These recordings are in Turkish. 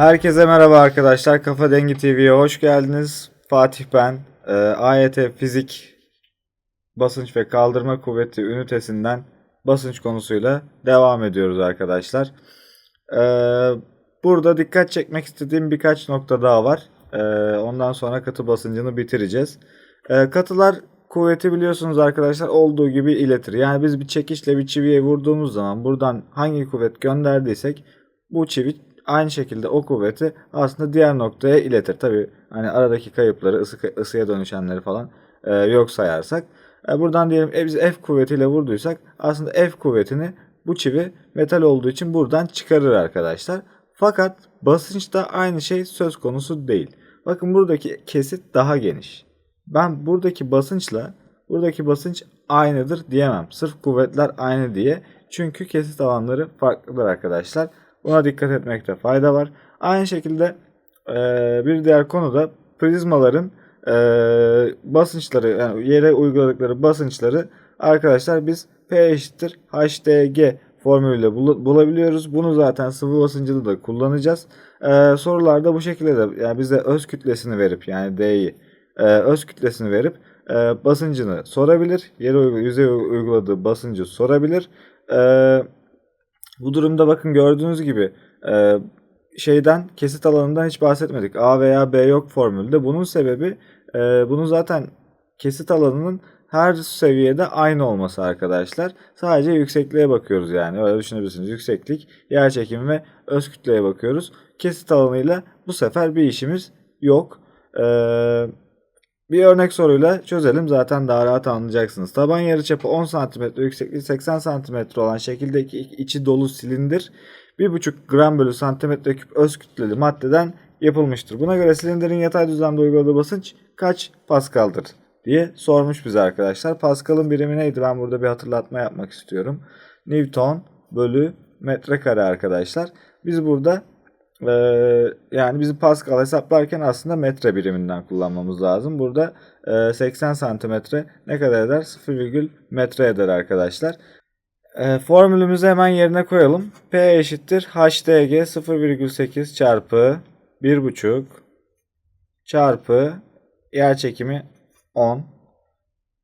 Herkese merhaba arkadaşlar. Kafa Dengi TV'ye hoş geldiniz. Fatih ben. Ee, AYT Fizik Basınç ve Kaldırma Kuvveti ünitesinden basınç konusuyla devam ediyoruz arkadaşlar. Ee, burada dikkat çekmek istediğim birkaç nokta daha var. Ee, ondan sonra katı basıncını bitireceğiz. Ee, katılar kuvveti biliyorsunuz arkadaşlar olduğu gibi iletir. Yani biz bir çekişle bir çiviye vurduğumuz zaman buradan hangi kuvvet gönderdiysek bu çivi aynı şekilde o kuvveti aslında diğer noktaya iletir. Tabi hani aradaki kayıpları ısı, ısıya dönüşenleri falan e, yok sayarsak. E, buradan diyelim e, biz F kuvvetiyle vurduysak aslında F kuvvetini bu çivi metal olduğu için buradan çıkarır arkadaşlar. Fakat basınçta aynı şey söz konusu değil. Bakın buradaki kesit daha geniş. Ben buradaki basınçla buradaki basınç aynıdır diyemem. Sırf kuvvetler aynı diye. Çünkü kesit alanları farklıdır arkadaşlar. Buna dikkat etmekte fayda var. Aynı şekilde e, bir diğer konu da prizmaların e, basınçları yani yere uyguladıkları basınçları arkadaşlar biz P eşittir HDG formülüyle bul- bulabiliyoruz. Bunu zaten sıvı basıncıda da kullanacağız. E, sorularda bu şekilde de yani bize öz kütlesini verip yani D'yi e, öz kütlesini verip e, basıncını sorabilir. Yere uygu- yüzeye uyguladığı basıncı sorabilir. E, bu durumda bakın gördüğünüz gibi e, şeyden kesit alanından hiç bahsetmedik. A veya B yok formülde. Bunun sebebi e, bunun zaten kesit alanının her seviyede aynı olması arkadaşlar. Sadece yüksekliğe bakıyoruz yani. Öyle düşünebilirsiniz. Yükseklik, yer çekimi ve öz kütleye bakıyoruz. Kesit alanıyla bu sefer bir işimiz yok. Eee bir örnek soruyla çözelim zaten daha rahat anlayacaksınız. Taban yarıçapı 10 cm, yüksekliği 80 cm olan şekildeki içi dolu silindir 1,5 gram bölü santimetre küp öz kütleli maddeden yapılmıştır. Buna göre silindirin yatay düzlemde uyguladığı basınç kaç paskaldır diye sormuş bize arkadaşlar. Pascal'ın birimi neydi? Ben burada bir hatırlatma yapmak istiyorum. Newton bölü metrekare arkadaşlar. Biz burada ee, yani bizim Pascal hesaplarken aslında metre biriminden kullanmamız lazım. Burada e, 80 santimetre ne kadar eder? 0, metre eder arkadaşlar. E, formülümüzü hemen yerine koyalım. P eşittir HDG 0,8 çarpı 1,5 çarpı yer çekimi 10.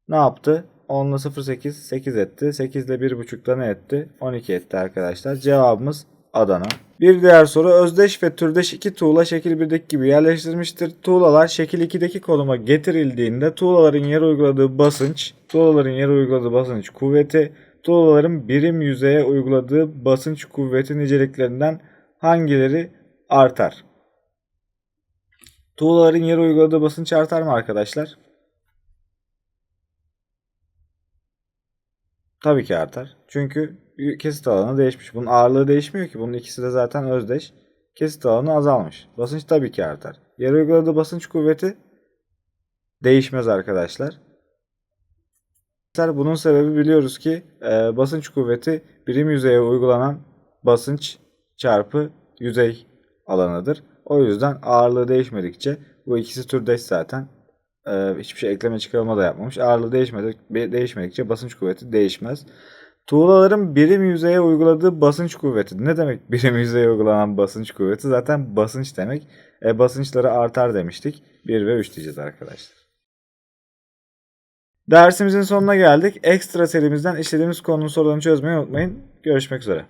Ne yaptı? 10 ile 0,8 8 etti. 8 ile 1,5 da ne etti? 12 etti arkadaşlar. Cevabımız Adana. Bir diğer soru özdeş ve türdeş iki tuğla şekil 1'deki gibi yerleştirilmiştir. Tuğlalar şekil 2'deki konuma getirildiğinde tuğlaların yere uyguladığı basınç, tuğlaların yere uyguladığı basınç kuvveti, tuğlaların birim yüzeye uyguladığı basınç kuvveti niceliklerinden hangileri artar? Tuğlaların yere uyguladığı basınç artar mı arkadaşlar? Tabii ki artar. Çünkü kesit alanı değişmiş. Bunun ağırlığı değişmiyor ki. Bunun ikisi de zaten özdeş. Kesit alanı azalmış. Basınç tabii ki artar. Yere uyguladığı basınç kuvveti değişmez arkadaşlar. Bunun sebebi biliyoruz ki e, basınç kuvveti birim yüzeye uygulanan basınç çarpı yüzey alanıdır. O yüzden ağırlığı değişmedikçe bu ikisi türdeş zaten e, hiçbir şey ekleme çıkarma da yapmamış. Ağırlığı değişmedik, değişmedikçe basınç kuvveti değişmez. Tuğlaların birim yüzeye uyguladığı basınç kuvveti. Ne demek birim yüzeye uygulanan basınç kuvveti? Zaten basınç demek. E, basınçları artar demiştik. 1 ve 3 diyeceğiz arkadaşlar. Dersimizin sonuna geldik. Ekstra serimizden işlediğimiz konunun sorularını çözmeyi unutmayın. Görüşmek üzere.